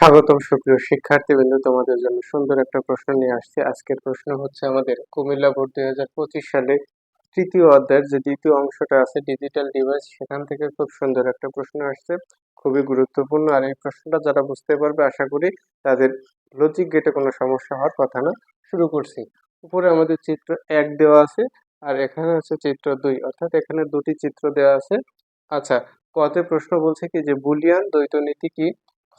স্বাগতম সুপ্রিয় শিক্ষার্থীবৃন্দ, তোমাদের জন্য সুন্দর একটা প্রশ্ন নিয়ে আসছি। আজকের প্রশ্ন হচ্ছে আমাদের কুমিল্লা বোর্ড দুই হাজার পঁচিশ সালে তৃতীয় অধ্যায়ের যে দ্বিতীয় অংশটা আছে, ডিজিটাল ডিভাইস, সেখান থেকে খুব সুন্দর একটা প্রশ্ন আসছে। খুবই গুরুত্বপূর্ণ। আর এই প্রশ্নটা যারা বুঝতে পারবে, আশা করি তাদের লজিক গেটে কোনো সমস্যা হওয়ার কথা না। শুরু করছি। উপরে আমাদের চিত্র এক দেওয়া আছে, আর এখানে আছে চিত্র দুই। অর্থাৎ এখানে দুটি চিত্র দেওয়া আছে। আচ্ছা কতে প্রশ্ন বলছে কি যে, বুলিয়ান দ্বৈত নীতি কি?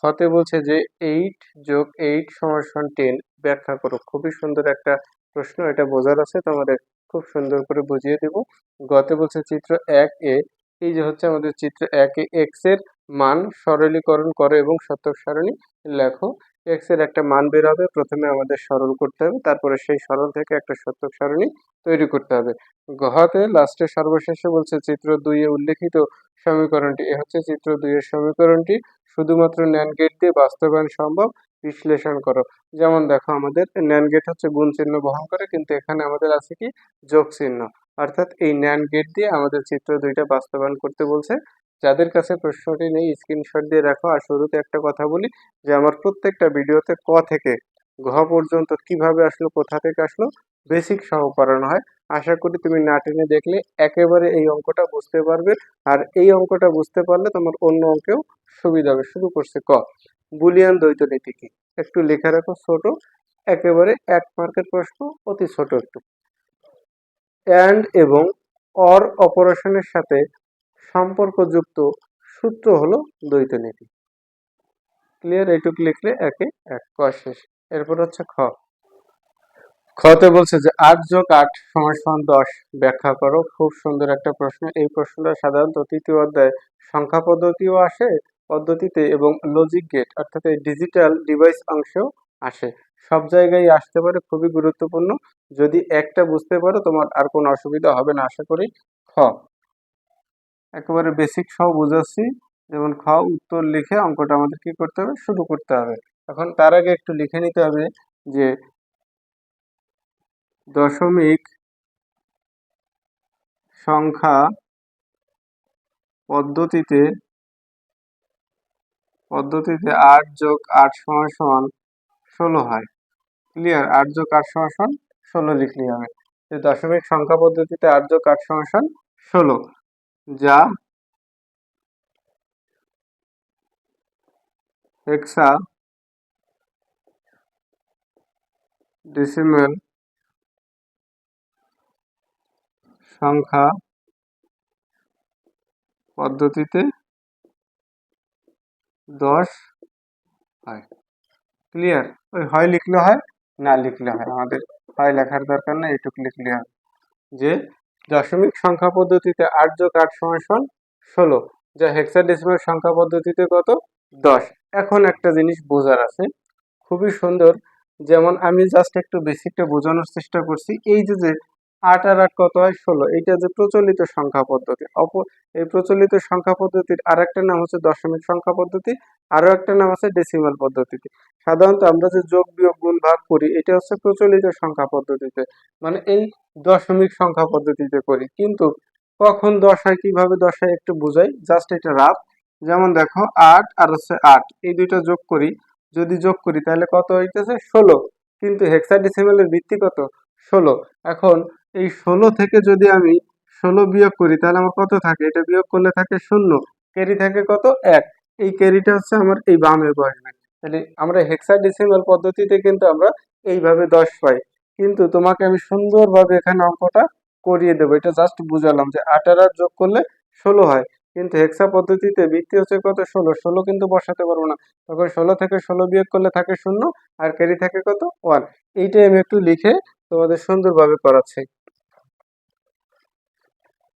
হতে বলছে যে এইট যোগ এইট সমান টেন ব্যাখ্যা করো। খুবই সুন্দর একটা প্রশ্ন, এটা বোঝার আছে তোমাদের খুব সুন্দর করে বুঝিয়ে দেব। গতে বলছে চিত্র এক এ, এই যে হচ্ছে আমাদের চিত্র এক এ এক্সের মান সরলীকরণ করো এবং শতক সারণী লেখো। এক্সের একটা মান বের হবে। প্রথমে আমাদের সরল করতে হবে। তারপরে সেই সরল থেকে একটা শতক সারণী তৈরি করতে হবে। গহতে লাস্টে সর্বশেষে বলছে চিত্র দুই এ উল্লেখিত সমীকরণটি। এ হচ্ছে চিত্র দুই এর সমীকরণটি। শুধুমাত্র ন্যান গেট দিয়ে বাস্তবায়ন সম্ভব। বিশ্লেষণ করো। যেমন দেখো, আমাদের ন্যান গেট হচ্ছে গুণ চিহ্ন বহন করে, কিন্তু এখানে আমাদের আছে কি? যোগ চিহ্ন। অর্থাৎ এই ন্যান গেট দিয়ে আমাদের চিত্র দুইটা বাস্তবায়ন করতে বলছে। যাদের কাছে প্রশ্নটি নেই স্ক্রিনশট দিয়ে রাখো। আর শুরুতে একটা কথা বলি যে, আমার প্রত্যেকটা ভিডিওতে ক থেকে ঘ পর্যন্ত কীভাবে আসলো, কোথা থেকে আসলো বেসিক সহ হয়। আশা করি তুমি না টেনে দেখলে একেবারে এই অঙ্কটা বুঝতে পারবে। আর এই অঙ্কটা বুঝতে পারলে তোমার অন্য অঙ্কেও সুবিধা হবে। শুরু করছে ক। বুলিয়ান দ্বৈত নীতি কি? একটু লেখা রাখো, ছোট। একেবারে এক মার্কের প্রশ্ন, অতি ছোট একটু। অ্যান্ড এবং অর অপারেশনের সাথে সম্পর্কযুক্ত সূত্র হলো দ্বৈত নীতি। ক্লিয়ার এইটুকু লিখলে একে এক, ক শেষ। এরপর হচ্ছে খ। খতে বলছে যে, আট যোগ আট সমান সমান দশ। ব্যাখ্যা করো, খুব সুন্দর একটা প্রশ্ন। এই প্রশ্নটা সাধারণত তৃতীয় অধ্যায় সংখ্যা পদ্ধতিও আসে পদ্ধতিতে এবং লজিক গেট অর্থাৎ এই ডিজিটাল ডিভাইস অংশেও আসে। সব জায়গায় আসতে পারে, খুবই গুরুত্বপূর্ণ। যদি একটা বুঝতে পারো, তোমার আর কোনো অসুবিধা হবে না, আশা করি। খ। একেবারে বেসিক সহ বুঝাচ্ছি। যেমন খ, উত্তর লিখে অঙ্কটা আমাদের কি করতে হবে? শুরু করতে হবে। এখন তার আগে একটু লিখে নিতে হবে যে দশমিক সংখ্যা পদ্ধতিতে পদ্ধতিতে আট যোগ আট সমান সমান ষোলো হয়। ক্লিয়ার আট যোগ আট সমান সমান ষোলো লিখলেই হবে। দশমিক সংখ্যা পদ্ধতিতে আট যোগ আট সমান সমান ষোলো। যা হেক্সা ডেসিমেল সংখ্যা পদ্ধতিতে দশ হয়। ক্লিয়ার ওই হয় লিখলে হয়, না লিখলে হয়। আমাদের হয় লেখার দরকার নেই এটুকু লিখলে হয়। যে দশমিক সংখ্যা পদ্ধতিতে আট যোগ আট সমান ষোলো, যা হেক্সাডেসিমাল সংখ্যা পদ্ধতিতে কত? দশ। এখন একটা জিনিস বোঝার আছে। খুবই সুন্দর। যেমন আমি জাস্ট একটু বেসিকটা বোঝানোর চেষ্টা করছি। এই যে যে আট আর আট কত হয়? ষোলো। এইটা যে প্রচলিত সংখ্যা পদ্ধতি। অপ এই প্রচলিত সংখ্যা পদ্ধতির আর একটা নাম হচ্ছে দশমিক সংখ্যা পদ্ধতি। আরও একটা নাম আছে ডেসিমাল পদ্ধতিতে। সাধারণত আমরা যে যোগ বিয়োগ গুণ ভাগ করি, এটা হচ্ছে প্রচলিত সংখ্যা পদ্ধতিতে। মানে এই দশমিক সংখ্যা পদ্ধতিতে করি। কিন্তু কখন দশায়, কীভাবে দশ হয় একটু বুঝাই? জাস্ট এটা রাফ। যেমন দেখো, আট আর হচ্ছে আট। এই দুইটা যোগ করি। যদি যোগ করি, তাহলে কত হইতেছে? ষোলো। কিন্তু হেক্সাডেসিমেলের ভিত্তি কত? ষোলো। এখন এই ষোলো থেকে যদি আমি ষোলো বিয়োগ করি, তাহলে আমার কত থাকে? এটা বিয়োগ করলে থাকে শূন্য। ক্যারি থাকে কত? এক। এই ক্যারিটা হচ্ছে আমার এই বামে বসবে তাহলে আমরা হেক্সাডেসিমাল পদ্ধতিতে কিন্তু আমরা এইভাবে দশ পাই। কিন্তু তোমাকে আমি সুন্দরভাবে এখানে অঙ্কটা করিয়ে দেবো। এটা জাস্ট বুঝালাম যে আট আর আট যোগ করলে ষোলো হয়। কিন্তু হেক্সা পদ্ধতিতে বৃত্তি হচ্ছে কত? ষোলো। ষোলো কিন্তু বসাতে পারব না। তখন ষোলো থেকে ষোলো বিয়োগ করলে থাকে শূন্য আর ক্যারি থাকে কত? ওয়ান এইটাই আমি একটু লিখে তোমাদের সুন্দরভাবে করাচ্ছি।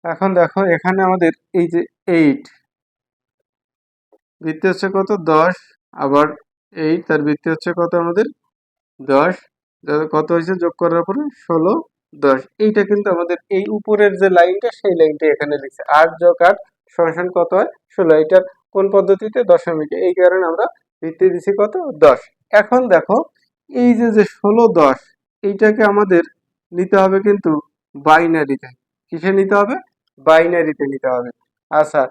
এখন দেখো এখানে আমাদের এই যে এইট ভিত্তি হচ্ছে কত? দশ। আবার এইট তার ভিত্তি হচ্ছে কত আমাদের? দশ। কত হয়েছে? যোগ করার পরে ষোলো, দশ। এইটা কিন্তু আমাদের এই উপরের যে লাইনটা, সেই লাইনটা এখানে লিখছে। আট যোগ আট সমান কত হয়? ষোলো। এইটার কোন পদ্ধতিতে? দশমিকে। এই কারণে আমরা ভিত্তি দিছি কত? দশ। এখন দেখো, এই যে যে ষোলো, দশ, এইটাকে আমাদের নিতে হবে কিন্তু বাইনারিতে। কিসে নিতে হবে? বাইনারিতে নিতে হবে। আচ্ছা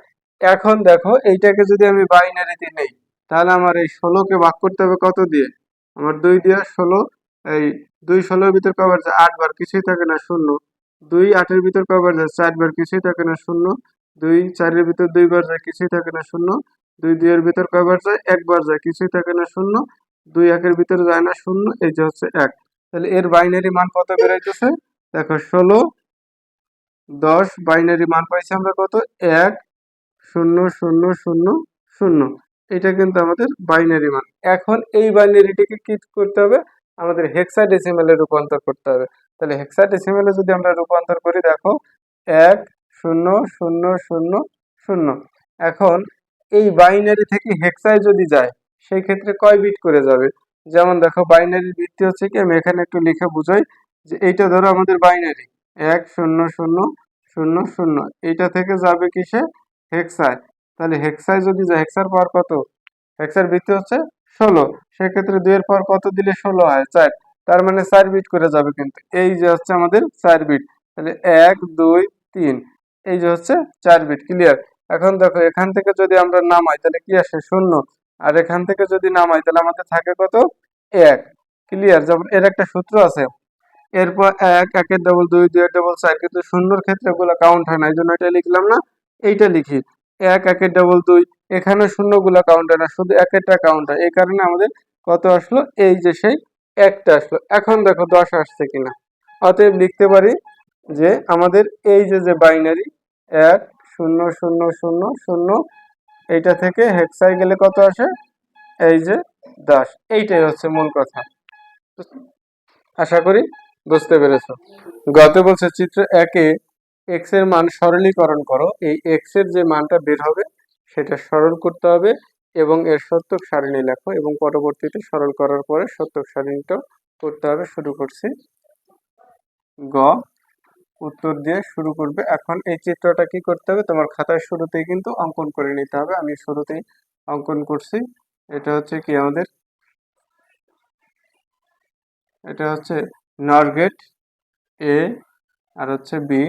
এখন দেখো, এইটাকে যদি আমি বাইনারিতে নেই তাহলে আমার এই ষোলোকে ভাগ করতে হবে কত দিয়ে? আমার দুই দিয়ে ষোলো, এই দুই ষোলোর ভিতর কবার যায় আট বার কিছুই থাকে না, শূন্য। দুই আটের ভিতর কবার যায় চার বার কিছুই থাকে না, শূন্য। দুই চারের ভিতর দুইবার যায় কিছুই থাকে না, শূন্য। দুই দুইয়ের ভিতর কয়বার যায় একবার যায় কিছুই থাকে না, শূন্য। দুই একের ভিতর যায় না, শূন্য। এই যে হচ্ছে এক। তাহলে এর বাইনারি মান কত বেরোইতেছে? দেখো, ষোলো, দশ বাইনারি মান পাইছি আমরা কত? এক, শূন্য শূন্য শূন্য শূন্য। এটা কিন্তু আমাদের বাইনারি মান। এখন এই বাইনারিটিকে কি করতে হবে, আমাদের হেক্সাডেসিমেলে রূপান্তর করতে হবে। তাহলে হেক্সাডেসিমেলে যদি আমরা রূপান্তর করি, দেখো, এক, শূন্য শূন্য শূন্য শূন্য। এখন এই বাইনারি থেকে হেক্সায় যদি যায়, সেই ক্ষেত্রে কয় বিট করে যাবে? যেমন দেখো বাইনারির ভিত্তি হচ্ছে কি, আমি এখানে একটু লিখে বুঝাই যে এইটা ধরো আমাদের বাইনারি এক, শূন্য শূন্য শূন্য শূন্য। এইটা থেকে যাবে কিসে? হেক্সায় তাহলে হেক্সায় যদি যায় হেক্সার পাওয়ার কত? হেক্সার ভিত্তি হচ্ছে ষোলো। সেক্ষেত্রে দুইয়ের পর কত দিলে ষোলো হয়? চার। তার মানে চার বিট করে যাবে কিন্তু। এই যে হচ্ছে আমাদের চার বিট তাহলে এক, দুই, তিন। এই যে হচ্ছে চার বিট ক্লিয়ার এখন দেখো, এখান থেকে যদি আমরা নামাই, তাহলে কি আসে? শূন্য। আর এখান থেকে যদি নামাই, তাহলে আমাদের থাকে কত? এক। ক্লিয়ার যেমন এর একটা সূত্র আছে। এরপর এক, একের ডবল দুই দুই ডবল চার। কিন্তু শূন্যর ক্ষেত্রে ওগুলো কাউন্ট হয় না। এই জন্য এটা লিখলাম না। এইটা লিখি। এক, একের ডবল দুই। এখানে শূন্যগুলো কাউন্টার না, শুধু এক একটা কাউন্টার এই কারণে আমাদের কত আসলো? এই যে সেই একটা আসলো। এখন দেখো দশ আসছে কিনা। অতএব লিখতে পারি যে আমাদের এই যে যে বাইনারি এক, শূন্য শূন্য শূন্য শূন্য, এইটা থেকে হেক্সাই গেলে কত আসে? এই যে দশ। এইটাই হচ্ছে মূল কথা। আশা করি বুঝতে পেরেছ। গত বলছে চিত্র একে এক্সের মান সরলীকরণ করো। এই এক্সের যে মানটা বের হবে, সেটা সরল করতে হবে এবং এর সত্যক সারণী লেখো এবং পরবর্তীতে সরল করার পরে সত্যক সারণীটা করতে হবে, শুরু করছি। গ, উত্তর দিয়ে শুরু করবে। এখন এই চিত্রটা কি করতে হবে? তোমার খাতার শুরুতেই কিন্তু অঙ্কন করে নিতে হবে। আমি শুরুতেই অঙ্কন করছি। এটা হচ্ছে কি আমাদের? এটা হচ্ছে নর গেট এ আর হচ্ছে বি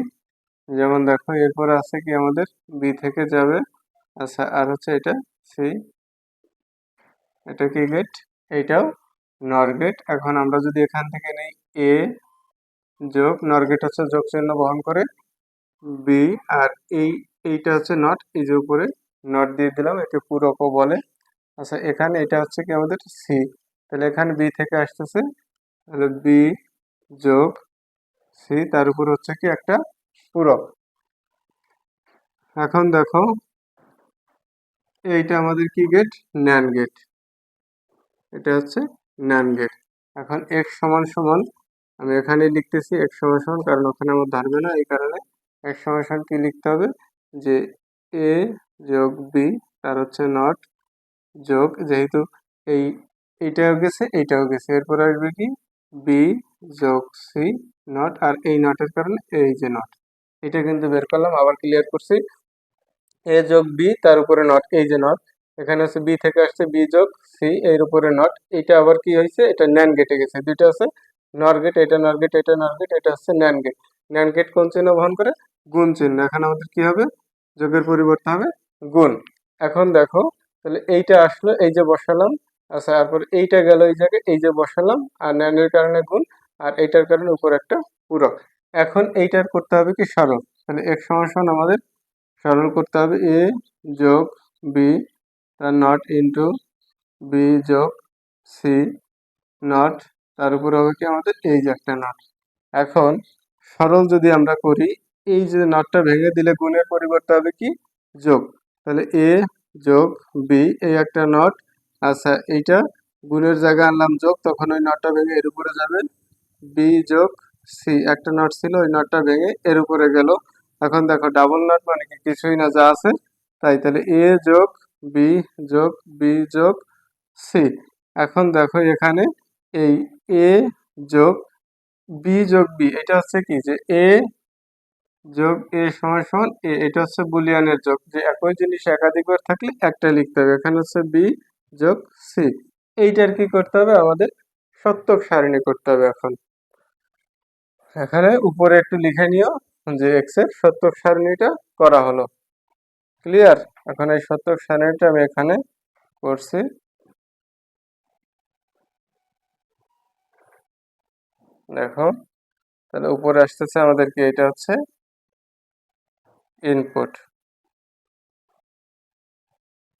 যেমন দেখো, এরপর আছে কি আমাদের? বি থেকে যাবে। আচ্ছা আর হচ্ছে এটা সি এটা কি গেট এইটাও নর গেট এখন আমরা যদি এখান থেকে নেই এ যোগ নর গেট হচ্ছে যোগ চিহ্ন বহন করে বি আর এই, এইটা হচ্ছে নট এই যে উপরে নট দিয়ে দিলাম, একে পুরকও বলে। আচ্ছা এখানে এটা হচ্ছে কি আমাদের? সি তাহলে এখানে বি থেকে আসতেছে। তাহলে বি যোগ সি তার উপর হচ্ছে কি একটা পূরক এখন দেখো, এইটা আমাদের কি গেট ন্যান গেট এটা হচ্ছে ন্যান গেট এখন এক্স সমান সমান, আমি এখানে লিখতেছি এক্স সমান সমান, কারণ ওখানে আমার ধরবে না, এই কারণে এক্স সমান সমান কি লিখতে হবে? যে এ যোগ বি তার হচ্ছে নট যোগ, যেহেতু এই, এইটাও গেছে এইটাও গেছে। এরপর আসবে কি? বি যোগ সি নট আর এই নটের কারণে এই যে নট এটা কিন্তু বের করলাম, আবার ক্লিয়ার করছি। এ যোগ বি, তার উপরে নট এই যে নট এখানে হচ্ছে বি থেকে আসছে, বি যোগ সি, এর উপরে নট এটা আবার কি হয়েছে? এটা ন্যান গেটে গেছে, দুইটা আছে। নর গেট এটা নর গেট এটা নর গেট এটা হচ্ছে ন্যান গেট ন্যান গেট কোন চিহ্ন বহন করে? গুণ চিহ্ন। এখন আমাদের কি হবে? যোগের পরিবর্তে হবে গুণ। এখন দেখো, তাহলে এইটা আসলো, এই যে বসালাম আচ্ছা তারপর এইটা গেল এই জায়গায়, এই যে বসালাম, আর ন্যানের কারণে গুণ, আর এইটার কারণে উপর একটা পূরক। এখন এইটার করতে হবে কি সরল। তাহলে এক সমান আমাদের সরল করতে হবে এ যোগ বি তার নট ইন্টু বি যোগ সি নট তার উপর হবে কি আমাদের এই যে একটা নট এখন সরল যদি আমরা করি, এই যে নটটা ভেঙে দিলে গুণের পরিবর্তে হবে কি যোগ। তাহলে এ যোগ বি এই একটা নট আচ্ছা এইটা গুণের জায়গায় আনলাম যোগ, তখন ওই নটটা ভেঙে এর উপরে যাবে বি যোগ সি, একটা নট ছিল, ওই নটটা ভেঙে এর উপরে গেল। এখন দেখো ডাবল নট মানে কি? কিছুই না, যা আছে। তাই তাহলে এ যোগ বি যোগ বি যোগ সি। এখন দেখো এখানে এই এ যোগ বি যোগ বি, এটা হচ্ছে কি? যে এ যোগ এ সমান সমান এ, এটা হচ্ছে বুলিয়ানের যোগ। যে একই জিনিস একাধিকবার থাকলে একটা লিখতে হবে। এখানে হচ্ছে বি যোগ সি। এইটার কি করতে হবে? আমাদের সত্যক সারণী করতে হবে এখন। এখানে উপরে একটু লিখে নিও যে এক্সের সত্যক সারণীটা করা হলো। ক্লিয়ার এখন এই সত্যক সারণীটা আমি এখানে করছি। দেখো, তাহলে উপরে আসতেছে আমাদের কি? এটা হচ্ছে ইনপুট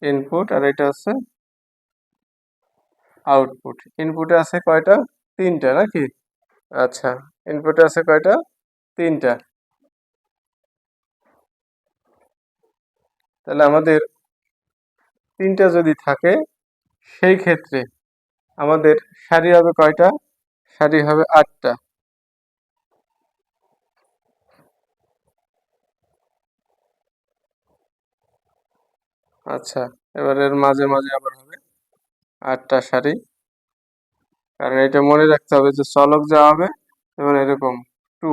ইনপুট আর এটা হচ্ছে আউটপুট ইনপুটে আছে কয়টা? তিনটা, নাকি? আচ্ছা ইনপুটে আছে কয়টা? তিনটা। তাহলে আমাদের তিনটা যদি থাকে, সেই ক্ষেত্রে আমাদের সারি হবে কয়টা? সারি হবে আটটা। আচ্ছা এবার এর মাঝে মাঝে আবার হবে আটটা সারি। কারণ এটা মনে রাখতে হবে যে চলক যা হবে যেমন এরকম টু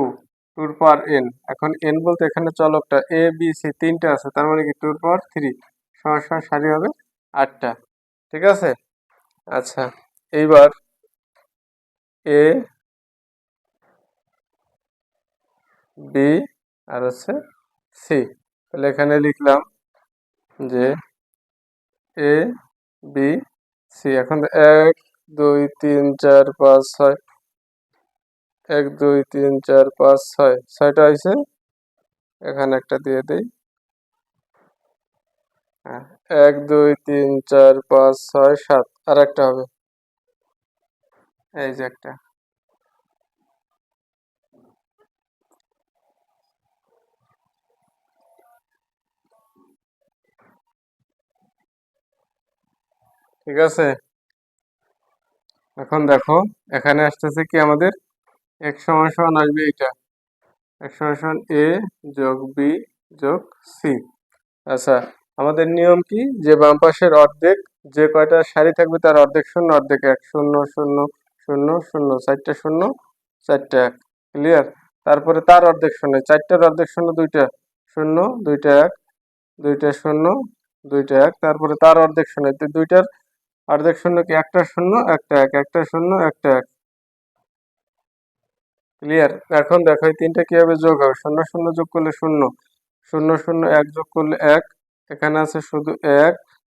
টুর পাওয়ার এন এখন এন বলতে এখানে চলকটা এ বি সি তিনটা আছে, তার মানে কি টুর পাওয়ার থ্রি সমান সারি হবে আটটা। ঠিক আছে? আচ্ছা এইবার এ বি আর হচ্ছে সি তাহলে এখানে লিখলাম যে এ বি সি এখন এক দুই, তিন, চার, পাঁচ, ছয়। এক, দুই, তিন, চার, পাঁচ, ছয়। ছয়টা হয়েছে এখানে একটা দিয়ে দিই। হ্যাঁ এক, দুই, তিন, চার, পাঁচ, ছয়, সাত। আর একটা হবে। এই যে একটা। ঠিক আছে? এখন দেখো, এখানে আসতেছে কি আমাদের? এক সমান আসবে এটা এক সমান সমান এ যোগ বি যোগ সি আচ্ছা আমাদের নিয়ম কি? যে বাম পাশের অর্ধেক যে কয়টা সারি থাকবে তার অর্ধেক শূন্য, অর্ধেক এক। শূন্য শূন্য শূন্য শূন্য, চারটা শূন্য, চারটা এক। ক্লিয়ার তারপরে তার অর্ধেক শূন্য, চারটার অর্ধেক শূন্য দুইটা শূন্য, দুইটা এক, দুইটা শূন্য, দুইটা এক। তারপরে তার অর্ধেক শূন্য দুইটার অর্ধেক শূন্য কি একটা শূন্য? একটা এক, একটা শূন্য, একটা এক। ক্লিয়ার এখন দেখো, এই তিনটা কীভাবে যোগ হবে? শূন্য শূন্য যোগ করলে শূন্য। শূন্য শূন্য এক যোগ করলে এক। এখানে আছে শুধু এক।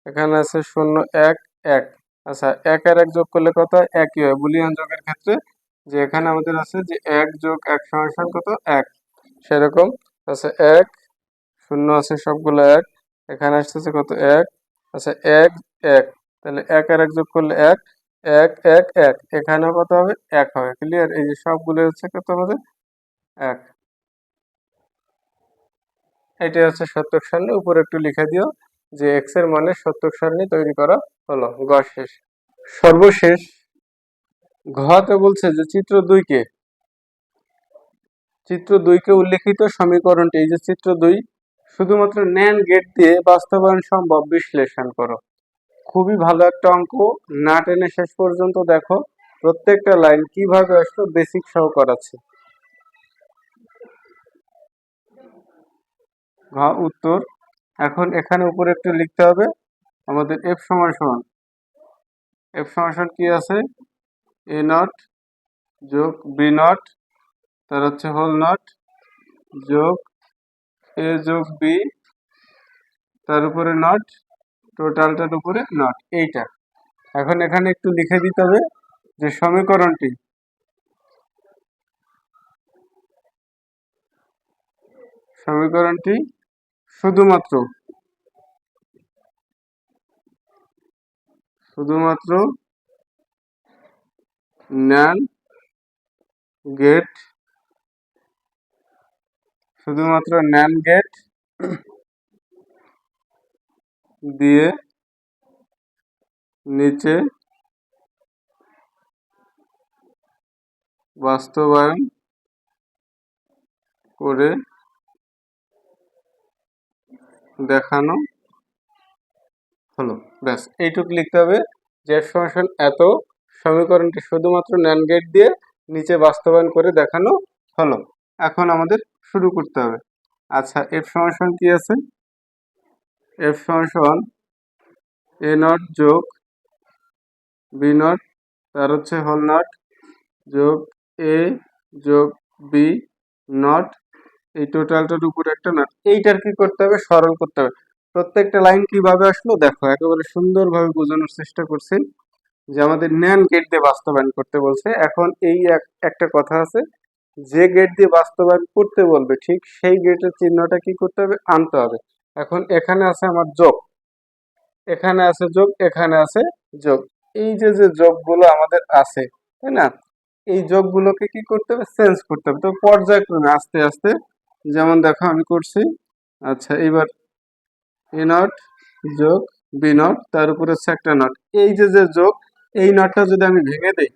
এখানে আছে শূন্য, এক এক। আচ্ছা এক আর এক যোগ করলে কত? একই হয়। বুলিয়ান যোগের ক্ষেত্রে যে এখানে আমাদের আছে যে এক যোগ এক সমান কত? এক। সেরকম। আছে এক, শূন্য আছে সবগুলো এক। এখানে আসতেছে কত? এক। আচ্ছা এক এক। তাহলে এক আর এক যোগ করলে এক এক এক এক। এখানেও কত হবে? এক হবে। ক্লিয়ার এই যে সবগুলো হচ্ছে কত আমাদের এক। এটা হচ্ছে সত্যক সারণী উপরে একটু লিখে দিও যে এক্সের মানে সত্যক সারণী তৈরি করা হলো। গ শেষ। সর্বশেষ ঘতে বলছে যে চিত্র দুইকে চিত্র দুইকে উল্লেখিত সমীকরণটি, এই যে চিত্র দুই, শুধুমাত্র ন্যান গেট দিয়ে বাস্তবায়ন সম্ভব, বিশ্লেষণ করো। খুবই ভালো একটা অঙ্ক। না টেনে শেষ পর্যন্ত দেখো, প্রত্যেকটা লাইন কীভাবে আসলো বেসিক সহ করাচ্ছে। উত্তর। এখন এখানে উপরে একটু লিখতে হবে। আমাদের এফ সমান সমান। এফ সমান সমান কি আছে? এ নট যোগ বি নট তার হচ্ছে হোল নট যোগ এ যোগ বি তার উপরে নট টোটালটার উপরে নট এইটা। এখন এখানে একটু লিখে দিতে হবে যে সমীকরণটি। সমীকরণটি শুধুমাত্র শুধুমাত্র ন্যান গেট শুধুমাত্র ন্যান গেট দিয়ে নিচে বাস্তবায়ন করে দেখানো হলো। ব্যাস, এইটুকু লিখতে হবে যে ফাংশন এত সমীকরণটি শুধুমাত্র ন্যান গেট দিয়ে নিচে বাস্তবায়ন করে দেখানো হলো। এখন আমাদের শুরু করতে হবে। আচ্ছা এফ সমান কি আছে? এফ সমান এ নট যোগ বি নট, তার হচ্ছে হল নট যোগ এ যোগ বি নট। এই টোটালটার উপরে একটা নট এইটার কি করতে হবে? সরল করতে হবে। প্রত্যেকটা লাইন কীভাবে আসলো? দেখো, একেবারে সুন্দরভাবে বোঝানোর চেষ্টা করছি যে আমাদের ন্যান গেট দিয়ে বাস্তবায়ন করতে বলছে। এখন এই এক- একটা কথা আছে, যে গেট দিয়ে বাস্তবায়ন করতে বলবে, ঠিক সেই গেটের চিহ্নটা কি করতে হবে? আনতে হবে। এখন এখানে আছে আমার যোগ। এখানে আছে যোগ, এখানে আছে যোগ। এই যে যে যোগগুলো আমাদের আছে, তাই না? এই যোগগুলোকে কি করতে হবে? চেঞ্জ করতে হবে। তো পর্যায়ক্রমে আস্তে আস্তে, যেমন দেখো আমি করছি। আচ্ছা এবার এ নট যোগ বি নট তার উপরে হচ্ছে একটা নট এই যে যে যোগ, এই নটটা যদি আমি ভেঙে দিই,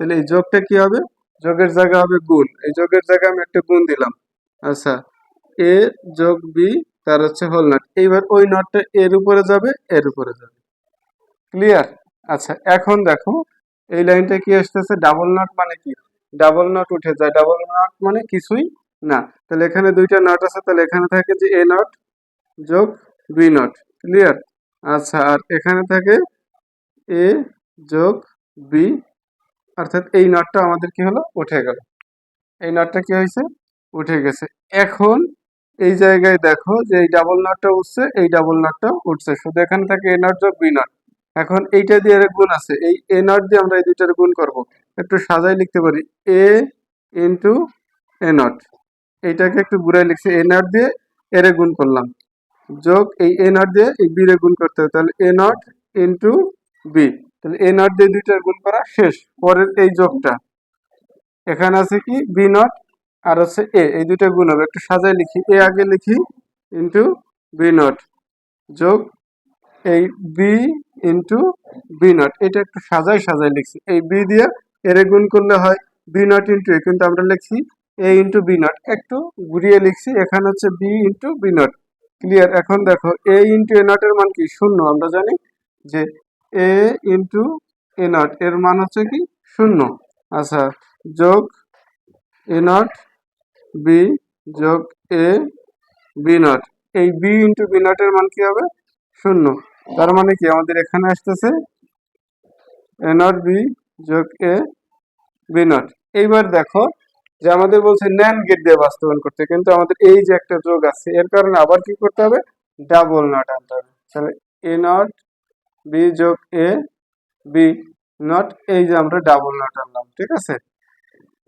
তাহলে এই যোগটা কি হবে? যোগের জায়গা হবে গুণ। এই যোগের জায়গায় আমি একটা গুণ দিলাম। আচ্ছা এ যোগ বি তার হচ্ছে হোল নট এইবার ওই নটটা এর উপরে যাবে, এর উপরে যাবে। ক্লিয়ার আচ্ছা এখন দেখো, এই লাইনটা কি আসতেছে? ডাবল নট মানে কি? ডাবল নট উঠে যায়। ডাবল নট মানে কিছুই না। তাহলে এখানে দুইটা নট আছে, তাহলে এখানে থাকে যে এ নট যোগ বি নট ক্লিয়ার আচ্ছা আর এখানে থাকে এ যোগ বি অর্থাৎ এই নটটা আমাদের কি হলো? উঠে গেল। এই নটটা কি হয়েছে? উঠে গেছে। এখন এই জায়গায় দেখো যে এই ডাবল নটটা উঠছে, এই ডাবল নটটা উঠছে। শুধু এখানে থাকে এ নট যোগ বি নট এখন এইটা দিয়ে এর গুণ আছে। এই এ নট দিয়ে আমরা এই দুইটার গুণ করব। একটু সাজাই লিখতে পারি। এ ইন্টু এ নট এইটাকে একটু ঘুরাই লিখছি। এ নট দিয়ে এর গুণ করলাম। যোগ এই এ নট দিয়ে এই বি রে গুণ করতে হবে। তাহলে এ নট ইন্টু বি তাহলে এ নট দিয়ে দুইটার গুণ করা শেষ। পরের এই যোগটা। এখানে আছে কি? বি নট আর হচ্ছে এ, এই দুইটা গুণ হবে। একটু সাজাই লিখি। এ আগে লিখি ইন্টু বি নট যোগ এই বি ইন্টু বি নট এটা একটু সাজাই সাজাই লিখছি। এই বি দিয়ে এর গুণ করলে হয় বি নট ইন্টু এ কিন্তু আমরা লিখছি এ ইন্টু বি নট একটু ঘুরিয়ে লিখছি। এখানে হচ্ছে B into B not clear এখন দেখো এ ইন্টু এ নটের মান কি? শূন্য। আমরা জানি যে এ ইন্টু এ নট এর মান হচ্ছে কি? শূন্য। আচ্ছা যোগ এ নট বি যোগ এ বি নট এই বি ইন্টু বি নটের মান কি হবে? শূন্য। তার মানে কি? আমাদের এখানে আসতেছে এ নট বি যোগ এ বি নট এইবার দেখো যে আমাদের বলছে ন্যান গেট দিয়ে বাস্তবায়ন করতে, কিন্তু আমাদের এই যে একটা যোগ আছে, এর কারণে আবার কি করতে হবে? ডাবল নট আনতে হবে। তাহলে এ নট বি যোগ এ বি নট এই যে আমরা ডাবল নট আনলাম, ঠিক আছে?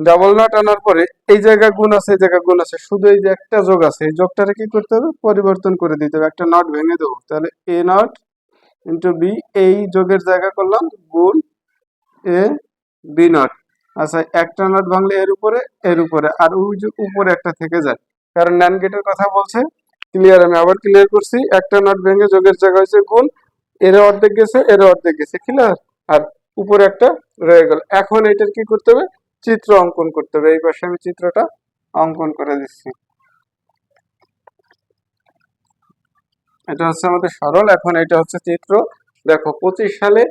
ডাবল নট আনার পরে এই জায়গা গুণ আছে, এই জায়গা গুণ আছে। শুধু এই যে একটা যোগ আছে, এই যোগটারে কি করতে হবে? পরিবর্তন করে দিতে হবে। একটা নট ভেঙে দেবো। তাহলে এ নট ইন্টু বি এই যোগের জায়গা করলাম, গুণ এ বি নট আচ্ছা একটা নট ভাঙলে এর উপরে এর উপরে। আর ওই যে উপরে একটা থেকে যায়। কারণ ন্যান গেটের কথা বলছে ক্লিয়ার আমি আবার ক্লিয়ার করছি। একটা নট ভেঙে যোগের জায়গা হয়েছে, গুণ এর অর্ধেক গেছে, এর অর্ধেক গেছে ক্লিয়ার আর উপরে একটা রয়ে গেল। এখন এটার কি করতে হবে? চিত্র অঙ্কন করতে হবে। এই পাশে আমি চিত্রটা অঙ্কন করে দিচ্ছি। এটা হচ্ছে আমাদের সরল। এখন এটা হচ্ছে চিত্র। দেখো, পঁচিশ সালে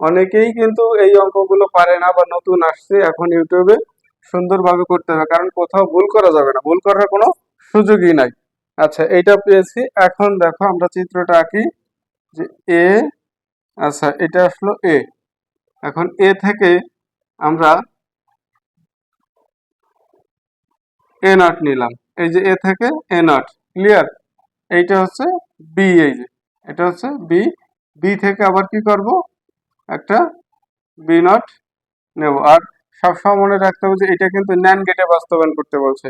অনেকেই কিন্তু এই অঙ্কগুলো পারে না বা নতুন আসছে। এখন ইউটিউবে সুন্দরভাবে করতে হবে, কারণ কোথাও ভুল করা যাবে না। ভুল করার কোনো সুযোগই নাই। আচ্ছা এটা পেয়েছি। এখন দেখো, আমরা চিত্রটা আঁকি যে এ আচ্ছা এটা আসলো এ। এখন এ থেকে আমরা এ নট নিলাম। এই যে এ থেকে এ নট ক্লিয়ার এইটা হচ্ছে বি এই যে। এটা হচ্ছে বি বি থেকে আবার কি করব? একটা বি নট নেব। আর সবসময় মনে রাখতে হবে যে এটা কিন্তু ন্যান গেটে বাস্তবায়ন করতে বলছে।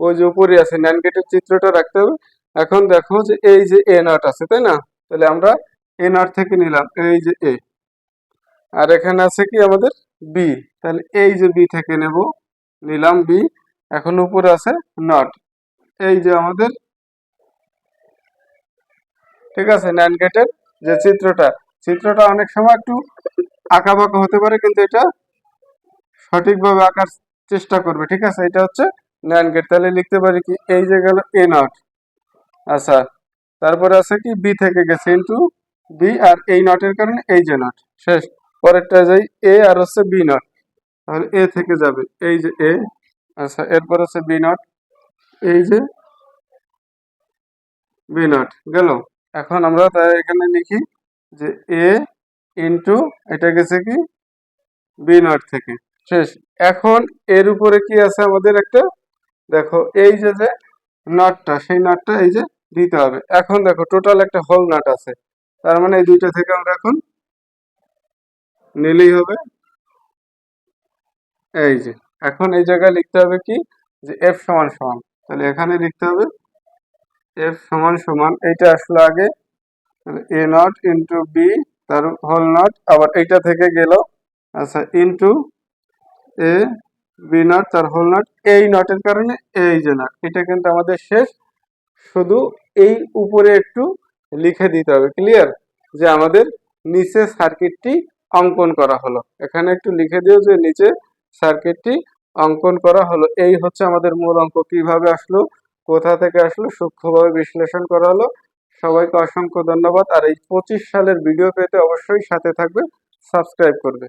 ওই যে উপরে আছে ন্যান গেটের চিত্রটা রাখতে হবে। এখন দেখো যে এই যে এ নট আছে, তাই না? তাহলে আমরা এ নট থেকে নিলাম, এই যে এ আর এখানে আছে কি আমাদের? বি তাহলে এই যে বি থেকে নেব, নিলাম বি এখন উপরে আছে নট এই যে আমাদের, ঠিক আছে ন্যান গেটের যে চিত্রটা চিত্রটা অনেক সময় একটু আঁকা বাঁকা হতে পারে, কিন্তু এটা সঠিকভাবে আঁকার চেষ্টা করবে, ঠিক আছে? এটা হচ্ছে ন্যান গেট তাহলে লিখতে পারি কি, এই যে গেল এ নট আচ্ছা তারপরে আছে কি বি থেকে গেছে ইন্টু বি আর এই নটের কারণে এই যে নট শেষ, পরেরটা যাই এ আর হচ্ছে বি নট তাহলে এ থেকে যাবে, এই যে এ আচ্ছা এরপর হচ্ছে বি নট এই যে বি নট গেল? এখন আমরা তাই এখানে লিখি যে এ ইন্টু এটা গেছে কি? বি নট থেকে। শেষ। এখন এর উপরে কি আছে আমাদের একটা? দেখো, এই যে যে নটটা সেই নটটা এই যে দিতে হবে। এখন দেখো টোটাল একটা হোল নাট আছে। তার মানে এই দুইটা থেকে আমরা এখন নিলেই হবে। এই যে। এখন এই জায়গায় লিখতে হবে কি? যে এফ সমান সমান। তাহলে এখানে লিখতে হবে এফ সমান সমান, এইটা আসলো আগে। এ নট ইন্টু বি তার হোল নট আবার এইটা থেকে গেল আচ্ছা ইন্টু এ বি নট তার হোল নট এই নটের কারণে এই যে নট এটা কিন্তু আমাদের শেষ। শুধু এই উপরে একটু লিখে দিতে হবে ক্লিয়ার যে আমাদের নিচে সার্কিটটি অঙ্কন করা হলো। এখানে একটু লিখে দিও যে নিচে সার্কিটটি অঙ্কন করা হলো। এই হচ্ছে আমাদের মূল অঙ্ক। কীভাবে আসলো? কোথা থেকে আসলো? সূক্ষ্মভাবে বিশ্লেষণ করা হলো। সবাইকে অসংখ্য ধন্যবাদ। আর এই পঁচিশ সালের ভিডিও পেতে অবশ্যই সাথে থাকবে। সাবস্ক্রাইব করবে।